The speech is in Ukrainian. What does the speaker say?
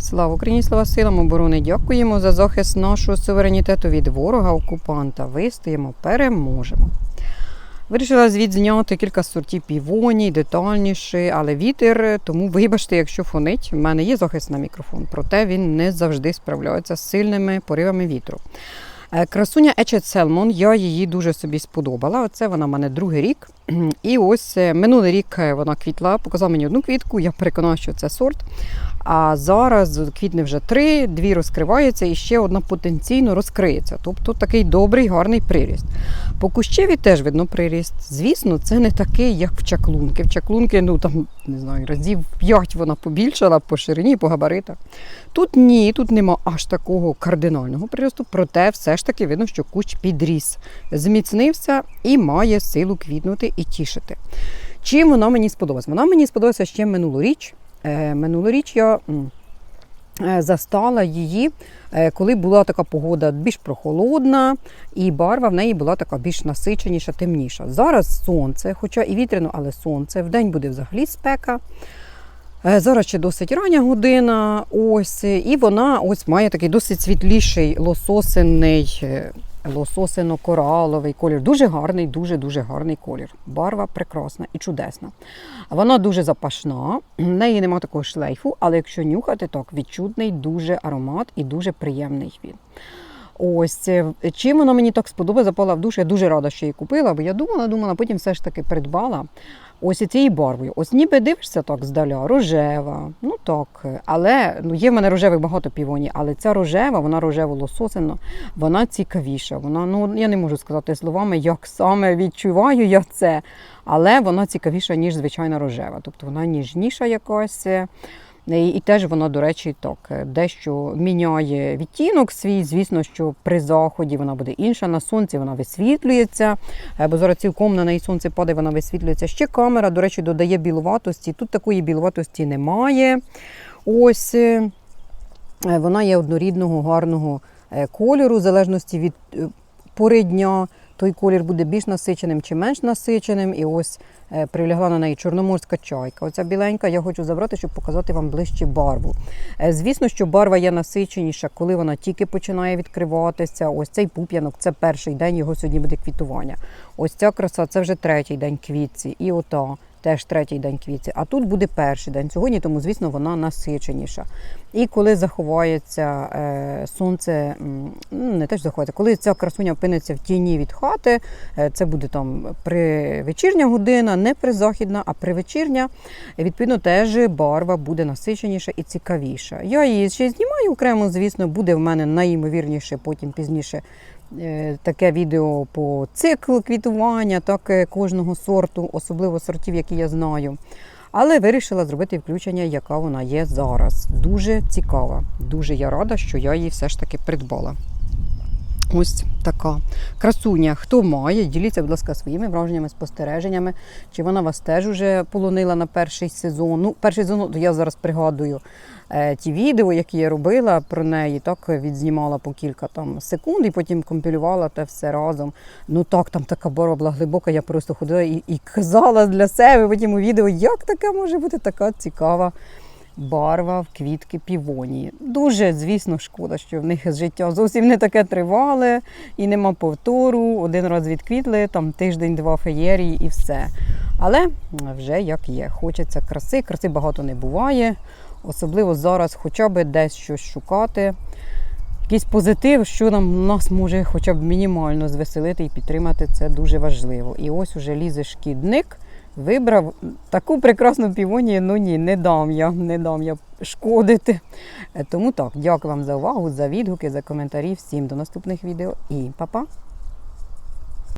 Слава Україні, слава силам оборони! Дякуємо за захист нашого суверенітету від ворога окупанта. Вистоїмо, переможемо. Вирішила звідзняти зняти кілька сортів півоній, детальніше, але вітер, тому вибачте, якщо фонить. У мене є захист на мікрофон, проте він не завжди справляється з сильними поривами вітру. Е, Красуня Ечет Селмон, я її дуже собі сподобала. Оце вона в мене другий рік. І ось е, минулий рік е, вона квітла, показала мені одну квітку, я переконала, що це сорт. А зараз квітне вже три, дві розкриваються і ще одна потенційно розкриється. Тобто такий добрий, гарний приріст. По кущеві теж видно приріст. Звісно, це не такий, як в чаклунки. В чаклунки, ну там не знаю, разів п'ять вона побільшала по ширині, по габаритах. Тут ні, тут нема аж такого кардинального приросту, проте все ж таки видно, що кущ підріс, зміцнився і має силу квітнути і тішити. Чим вона мені сподобалась? Вона мені сподобалася ще минулоріч. Е, Минулоріч я е, застала її, е, коли була така погода більш прохолодна, і барва в неї була така більш насиченіша, темніша. Зараз сонце, хоча і вітряно, але сонце. Вдень буде взагалі спека. Е, Зараз ще досить рання година, ось, і вона ось має такий досить світліший лососиний, е, лососино-кораловий колір. Дуже гарний, дуже-дуже гарний колір. Барва прекрасна і чудесна. Вона дуже запашна, в неї немає такого шлейфу, але якщо нюхати, так відчутний дуже аромат і дуже приємний він. Ось е, чим вона мені так сподобалась, запала в душу. Я дуже рада, що її купила, бо я думала, думала, потім все ж таки придбала. Ось цією барвою. Ось ніби дивишся так здаля, рожева. Ну так. Але ну, є в мене рожевих багато півоні, але ця рожева, вона рожево лососина, вона цікавіша. Вона, ну я не можу сказати словами, як саме відчуваю я це, але вона цікавіша, ніж звичайна рожева. Тобто вона ніжніша якась. І, теж вона, до речі, так дещо міняє відтінок свій. Звісно, що при заході вона буде інша. На сонці вона висвітлюється, е, бо зараз цілком на неї сонце падає, вона висвітлюється. Ще камера, до речі, додає біловатості. Тут такої біловатості немає. Ось е, вона є однорідного, гарного е, кольору, в залежності від е, пори дня. Той колір буде більш насиченим чи менш насиченим. І ось е, прилягла на неї чорноморська чайка. Оця біленька я хочу забрати, щоб показати вам ближче барву. Е, Звісно, що барва є насиченіша, коли вона тільки починає відкриватися. Ось цей пуп'янок це перший день, його сьогодні буде квітування. Ось ця краса це вже третій день квітці. І ота. Теж третій день квітці, а тут буде перший день сьогодні, тому звісно вона насиченіша. І коли заховається е, сонце, ну, не теж заховається, коли ця красуня опиниться в тіні від хати, е, це буде там при вечірня година, не призахідна, а привечірня. Відповідно, теж барва буде насиченіша і цікавіша. Я її ще знімаю окремо, звісно, буде в мене найімовірніше, потім пізніше е, таке відео по циклу квітування, так е, кожного сорту, особливо сортів, які я знаю. Але вирішила зробити включення, яка вона є зараз. Дуже цікава. Дуже я рада, що я її все ж таки придбала. Ось така красуня. Хто має, діліться, будь ласка, своїми враженнями, спостереженнями. Чи вона вас теж уже полонила на перший сезон? Ну, перший сезон, я зараз пригадую е, ті відео, які я робила про неї, так відзнімала по кілька там секунд і потім компілювала те все разом. Ну так, там така барва була глибока, я просто ходила і, і казала для себе потім у відео, як така може бути така цікава барва в квітки півонії. Дуже, звісно, шкода, що в них життя зовсім не таке тривале і нема повтору. Один раз відквітли, там тиждень-два феєрії і все. Але вже як є. Хочеться краси, краси багато не буває. Особливо зараз хоча б десь щось шукати. Якийсь позитив, що нам нас може хоча б мінімально звеселити і підтримати, це дуже важливо. І ось уже лізе шкідник. Вибрав таку прекрасну півонію, ну ні, не дам я, не дам я шкодити. Е, Тому так, дякую вам за увагу, за відгуки, за коментарі. Всім до наступних відео і па-па!